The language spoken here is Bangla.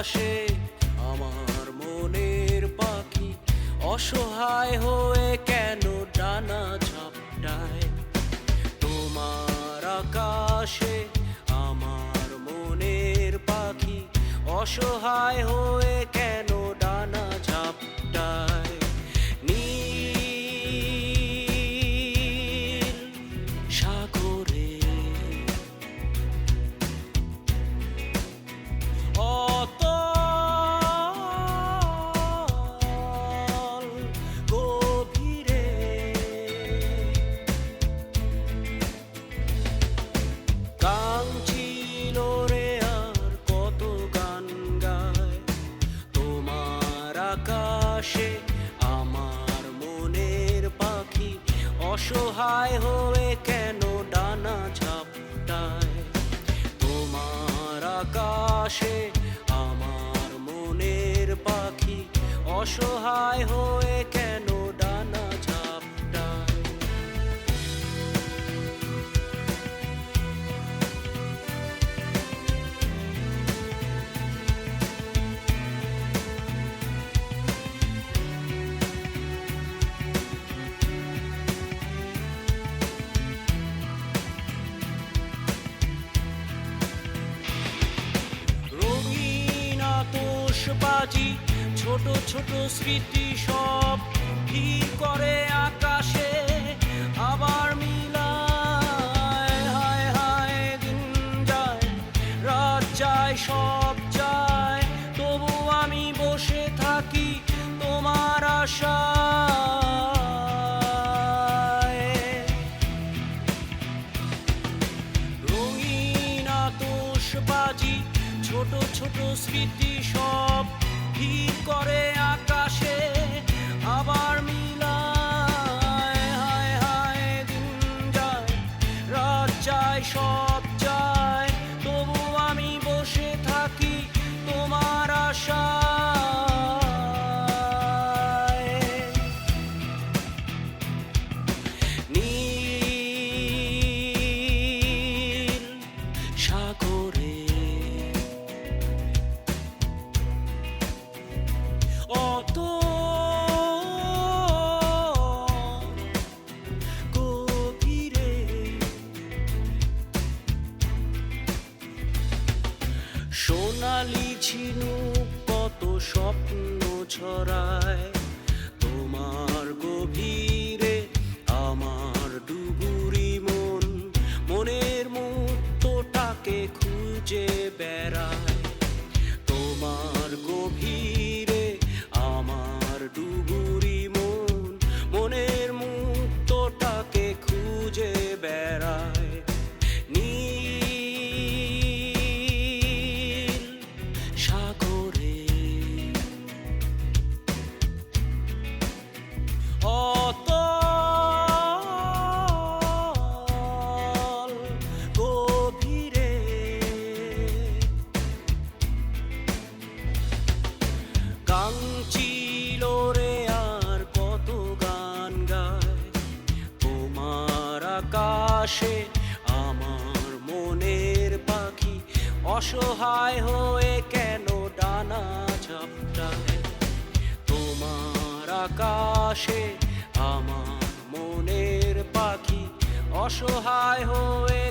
আকাশে আমার মনের পাখি। অসহায় হয়ে কেন ডানা ঝাপটায়? তোমার আকাশে আমার মনের পাখি। অসহায় হয়ে অসহায় হয়ে কেন? ডানা ঝাপটায়। তোমার আকাশে আমার মনের পাখি অসহায় হয়ে কেন আতশবাজি ছোট ছোট স্মৃতি সব কি করে আকাশে। আবার মিলায়, হায় হায়, দিন যায়, রাত যায় সব ছোট ছোট স্মৃতি সব ভিড় করে আকাশে। আবার সোনালি ঝিনুক কত স্বপ্ন ছড়ায় তোমার গভীরে আকাশে আমার মনের পাখি অসহায় হয়ে কেন ডানা ঝাপটায় তোমার আকাশে আমার মনের পাখি অসহায় হয়ে